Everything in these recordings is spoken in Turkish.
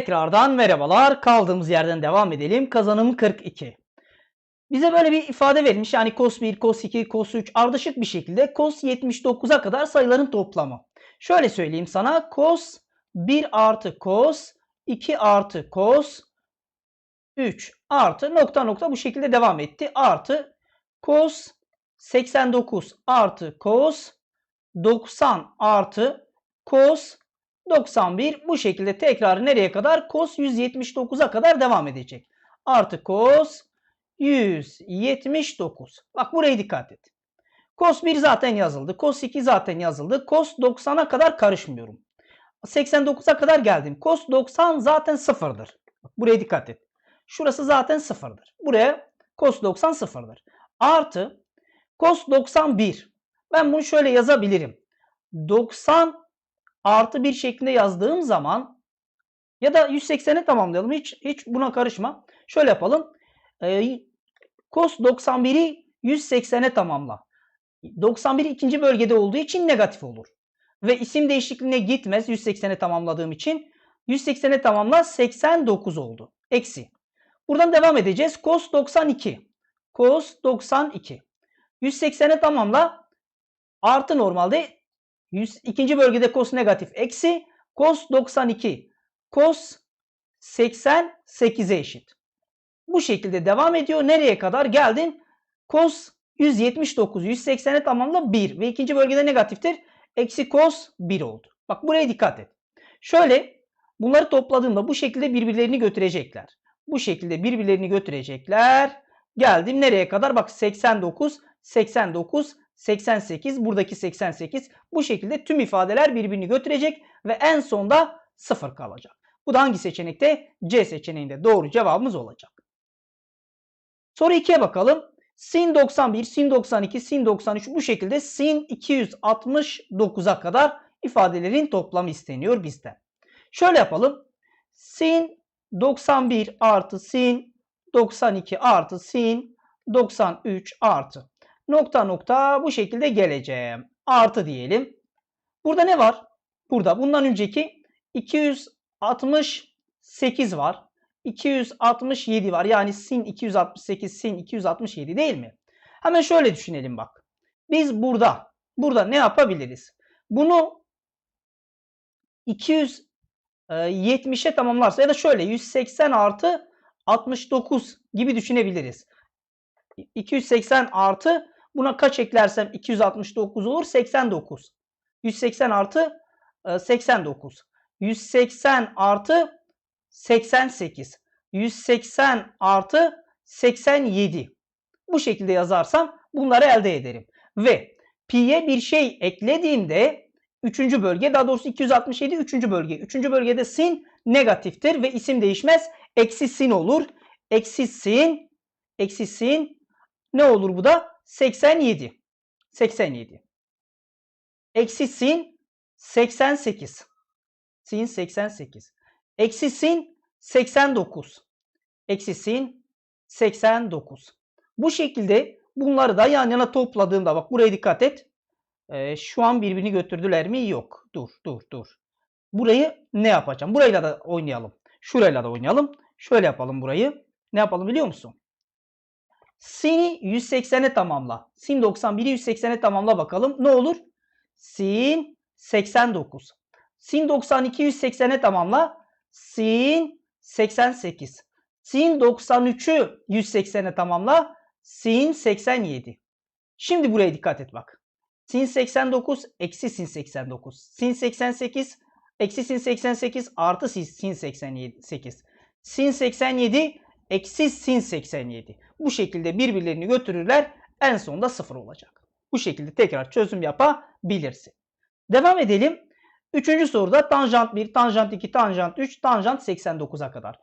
Tekrardan merhabalar. Kaldığımız yerden devam edelim. Kazanım 42. Bize böyle bir ifade verilmiş. Yani cos 1, cos 2, cos 3 ardışık bir şekilde cos 79'a kadar sayıların toplamı. Şöyle söyleyeyim sana. Cos 1 artı cos 2 artı cos 3 artı nokta nokta bu şekilde devam etti. Artı cos 89 artı cos 90 artı cos 91 bu şekilde tekrar nereye kadar? Cos 179'a kadar devam edecek. Artı cos 179. Bak buraya dikkat et. Cos 1 zaten yazıldı. Cos 2 zaten yazıldı. Cos 90'a kadar karışmıyorum. 89'a kadar geldim. Cos 90 zaten sıfırdır. Bak buraya dikkat et. Şurası zaten sıfırdır. Buraya cos 90 sıfırdır. Artı cos 91. Ben bunu şöyle yazabilirim. 90 artı 1 şeklinde yazdığım zaman ya da 180'e tamamlayalım. Hiç hiç buna karışma. Şöyle yapalım. Ee, cos 91'i 180'e tamamla. 91 ikinci bölgede olduğu için negatif olur. Ve isim değişikliğine gitmez 180'e tamamladığım için. 180'e tamamla 89 oldu. Eksi. Buradan devam edeceğiz. Cos 92. Cos 92. 180'e tamamla. Artı normalde 100, ikinci bölgede cos negatif eksi cos 92 cos 88'e eşit. Bu şekilde devam ediyor. Nereye kadar geldin? Cos 179 180'e tamamla 1 ve ikinci bölgede negatiftir. Eksi cos 1 oldu. Bak buraya dikkat et. Şöyle bunları topladığımda bu şekilde birbirlerini götürecekler. Bu şekilde birbirlerini götürecekler. Geldim nereye kadar? Bak 89, 89, 88, buradaki 88. Bu şekilde tüm ifadeler birbirini götürecek ve en sonda 0 kalacak. Bu da hangi seçenekte? C seçeneğinde doğru cevabımız olacak. Soru 2'ye bakalım. Sin 91, sin 92, sin 93 bu şekilde sin 269'a kadar ifadelerin toplamı isteniyor bizden. Şöyle yapalım. Sin 91 artı sin 92 artı sin 93 artı nokta nokta bu şekilde geleceğim. Artı diyelim. Burada ne var? Burada bundan önceki 268 var. 267 var. Yani sin 268, sin 267 değil mi? Hemen şöyle düşünelim bak. Biz burada, burada ne yapabiliriz? Bunu 270'e tamamlarsa ya da şöyle 180 artı 69 gibi düşünebiliriz. 280 artı buna kaç eklersem 269 olur? 89. 180 artı 89. 180 artı 88. 180 artı 87. Bu şekilde yazarsam bunları elde ederim. Ve pi'ye bir şey eklediğimde 3. bölge daha doğrusu 267 3. bölge. 3. bölgede sin negatiftir ve isim değişmez. Eksi sin olur. Eksi sin eksi sin ne olur bu da? 87. 87. Eksi sin 88. Sin 88. Eksi sin 89. Eksi sin 89. Bu şekilde bunları da yan yana topladığımda bak buraya dikkat et. Ee, şu an birbirini götürdüler mi? Yok. Dur dur dur. Burayı ne yapacağım? Burayla da oynayalım. Şurayla da oynayalım. Şöyle yapalım burayı. Ne yapalım biliyor musun? Sin'i 180'e tamamla. Sin 91'i 180'e tamamla bakalım. Ne olur? Sin 89. Sin 92'yi 180'e tamamla. Sin 88. Sin 93'ü 180'e tamamla. Sin 87. Şimdi buraya dikkat et bak. Sin 89 eksi sin 89. Sin 88 eksi sin 88 artı sin 88. Sin 87 eksi sin 87. Bu şekilde birbirlerini götürürler. En sonunda 0 olacak. Bu şekilde tekrar çözüm yapabilirsin. Devam edelim. Üçüncü soruda tanjant 1, tanjant 2, tanjant 3, tanjant 89'a kadar.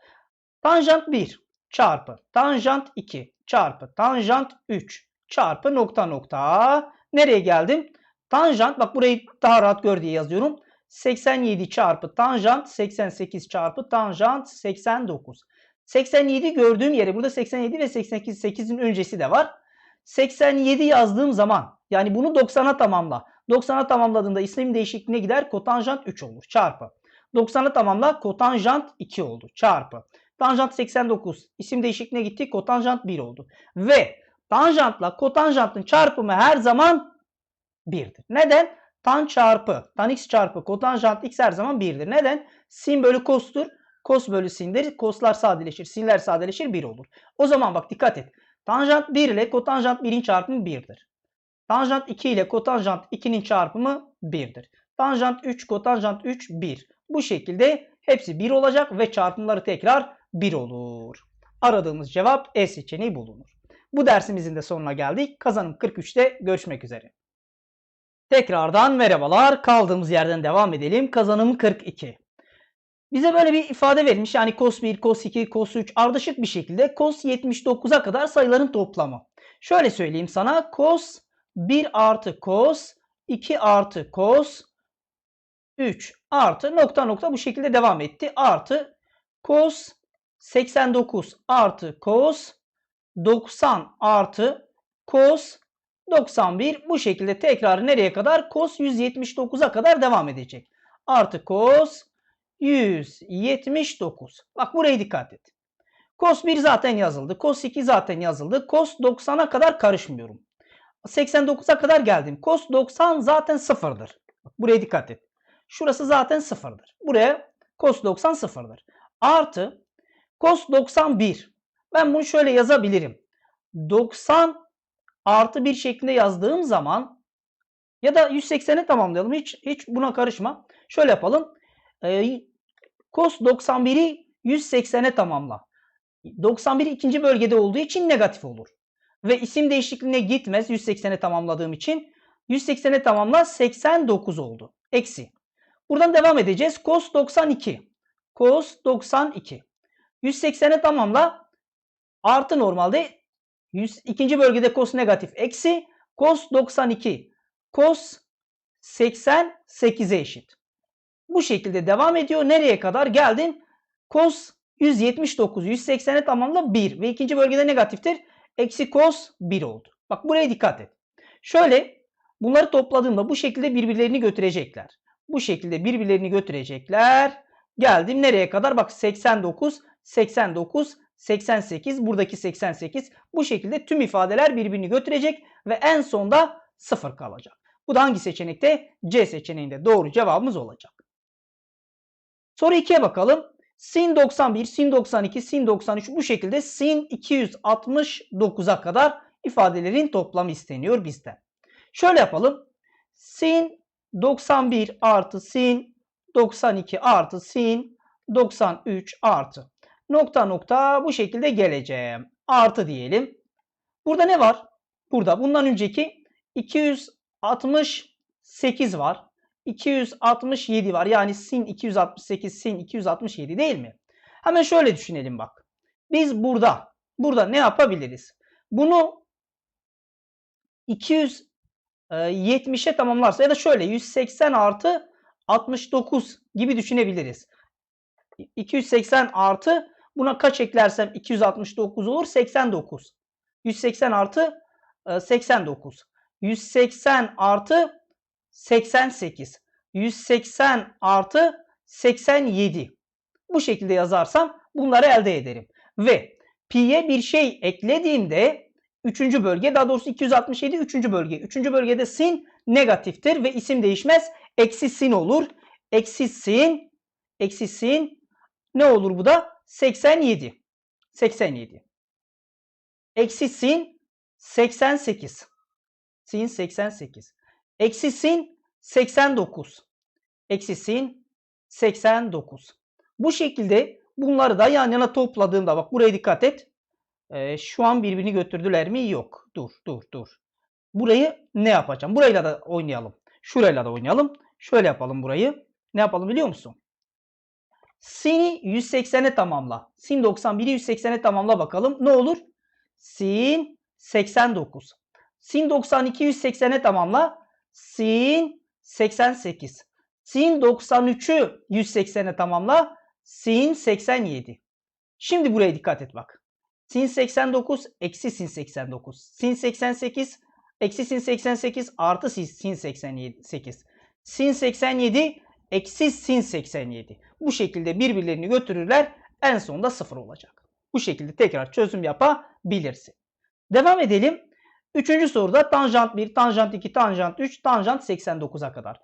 Tanjant 1 çarpı tanjant 2 çarpı tanjant 3 çarpı nokta nokta. Nereye geldim? Tanjant bak burayı daha rahat gör diye yazıyorum. 87 çarpı tanjant 88 çarpı tanjant 89. 87 gördüğüm yere burada 87 ve 88 8'in öncesi de var. 87 yazdığım zaman yani bunu 90'a tamamla. 90'a tamamladığında isim değişikliğine gider kotanjant 3 olur çarpı. 90'ı tamamla kotanjant 2 oldu. Çarpı. Tanjant 89. İsim değişikliğine gitti. Kotanjant 1 oldu. Ve tanjantla kotanjantın çarpımı her zaman 1'dir. Neden? Tan çarpı, tan x çarpı kotanjant x her zaman 1'dir. Neden? Sin bölü kostur. Kos bölü sindir. Koslar sadeleşir. Sinler sadeleşir 1 olur. O zaman bak dikkat et. Tanjant 1 ile kotanjant 1'in çarpımı 1'dir. Tanjant 2 ile kotanjant 2'nin çarpımı 1'dir. Tanjant 3, kotanjant 3, 1. Bu şekilde hepsi 1 olacak ve çarpımları tekrar 1 olur. Aradığımız cevap E seçeneği bulunur. Bu dersimizin de sonuna geldik. Kazanım 43'te görüşmek üzere. Tekrardan merhabalar. Kaldığımız yerden devam edelim. Kazanım 42. Bize böyle bir ifade verilmiş. Yani cos 1, cos 2, cos 3 ardışık bir şekilde cos 79'a kadar sayıların toplamı. Şöyle söyleyeyim sana. Cos 1 artı cos 2 artı cos 3 artı nokta nokta bu şekilde devam etti. Artı cos 89 artı cos 90 artı cos 91 bu şekilde tekrar nereye kadar? Cos 179'a kadar devam edecek. Artı cos 179. Bak buraya dikkat et. Cos 1 zaten yazıldı. Cos 2 zaten yazıldı. Cos 90'a kadar karışmıyorum. 89'a kadar geldim. Cos 90 zaten sıfırdır. Buraya dikkat et. Şurası zaten sıfırdır. Buraya cos 90 sıfırdır. Artı cos 91. Ben bunu şöyle yazabilirim. 90 artı 1 şeklinde yazdığım zaman ya da 180'i tamamlayalım. Hiç hiç buna karışma. Şöyle yapalım. Ee, cos 91'i 180'e tamamla. 91 ikinci bölgede olduğu için negatif olur. Ve isim değişikliğine gitmez 180'e tamamladığım için. 180'e tamamla 89 oldu. Eksi. Buradan devam edeceğiz. Cos 92. Cos 92. 180'e tamamla artı normalde 100, ikinci bölgede cos negatif eksi cos 92 cos 88'e eşit. Bu şekilde devam ediyor. Nereye kadar geldim? Cos 179 180'e tamamla 1 ve ikinci bölgede negatiftir. Eksi cos 1 oldu. Bak buraya dikkat et. Şöyle bunları topladığımda bu şekilde birbirlerini götürecekler. Bu şekilde birbirlerini götürecekler. Geldim nereye kadar? Bak 89, 89, 88, buradaki 88. Bu şekilde tüm ifadeler birbirini götürecek ve en sonda 0 kalacak. Bu da hangi seçenekte? C seçeneğinde doğru cevabımız olacak. Soru 2'ye bakalım. Sin 91, sin 92, sin 93 bu şekilde sin 269'a kadar ifadelerin toplamı isteniyor bizden. Şöyle yapalım. Sin 91 artı sin 92 artı sin 93 artı nokta nokta bu şekilde geleceğim. Artı diyelim. Burada ne var? Burada bundan önceki 268 var. 267 var. Yani sin 268, sin 267 değil mi? Hemen şöyle düşünelim bak. Biz burada, burada ne yapabiliriz? Bunu 270'e tamamlarsa ya da şöyle 180 artı 69 gibi düşünebiliriz. 280 artı buna kaç eklersem 269 olur? 89. 180 artı 89. 180 artı 88. 180 artı 87. Bu şekilde yazarsam bunları elde ederim. Ve pi'ye bir şey eklediğimde 3. bölge daha doğrusu 267 3. bölge. 3. bölgede sin negatiftir ve isim değişmez. Eksi sin olur. Eksi sin eksi sin ne olur bu da? 87. 87. Eksi sin 88. Sin 88. Eksi sin 89. Eksi sin 89. Bu şekilde bunları da yan yana topladığımda bak buraya dikkat et. Ee, şu an birbirini götürdüler mi? Yok. Dur dur dur. Burayı ne yapacağım? Burayla da oynayalım. Şurayla da oynayalım. Şöyle yapalım burayı. Ne yapalım biliyor musun? Sin'i 180'e tamamla. Sin 91'i 180'e tamamla bakalım. Ne olur? Sin 89. Sin 92'yi 180'e tamamla. Sin 88. Sin 93'ü 180'e tamamla. Sin 87. Şimdi buraya dikkat et bak. Sin 89 eksi sin 89. Sin 88 eksi sin 88 artı sin 88. Sin 87 eksi sin 87. Bu şekilde birbirlerini götürürler. En sonunda 0 olacak. Bu şekilde tekrar çözüm yapabilirsin. Devam edelim. Üçüncü soruda tanjant 1, tanjant 2, tanjant 3, tanjant 89'a kadar.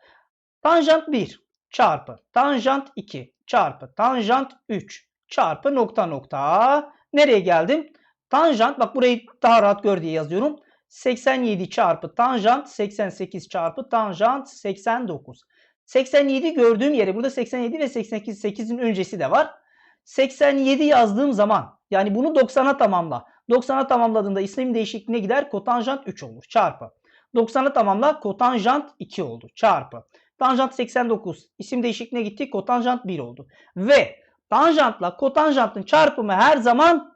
Tanjant 1 çarpı tanjant 2 çarpı tanjant 3 çarpı nokta nokta. Nereye geldim? Tanjant bak burayı daha rahat gör diye yazıyorum. 87 çarpı tanjant 88 çarpı tanjant 89. 87 gördüğüm yere burada 87 ve 88 8'in öncesi de var. 87 yazdığım zaman yani bunu 90'a tamamla. 90'a tamamladığında isim değişikliğine gider kotanjant 3 olur çarpı. 90'a tamamla kotanjant 2 oldu çarpı. Tanjant 89 isim değişikliğine gitti kotanjant 1 oldu. Ve tanjantla kotanjantın çarpımı her zaman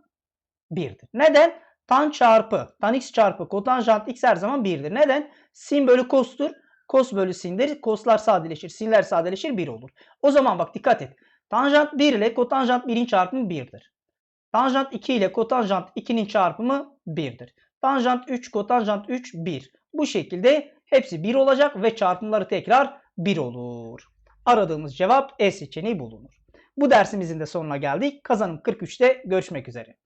1'dir. Neden? Tan çarpı tan x çarpı kotanjant x her zaman 1'dir. Neden? Sin bölü kostur. Kos bölü sindir. Koslar sadeleşir. Sinler sadeleşir 1 olur. O zaman bak dikkat et. Tanjant 1 ile kotanjant 1'in çarpımı 1'dir. Tanjant 2 ile kotanjant 2'nin çarpımı 1'dir. Tanjant 3, kotanjant 3, 1. Bu şekilde hepsi 1 olacak ve çarpımları tekrar 1 olur. Aradığımız cevap E seçeneği bulunur. Bu dersimizin de sonuna geldik. Kazanım 43'te görüşmek üzere.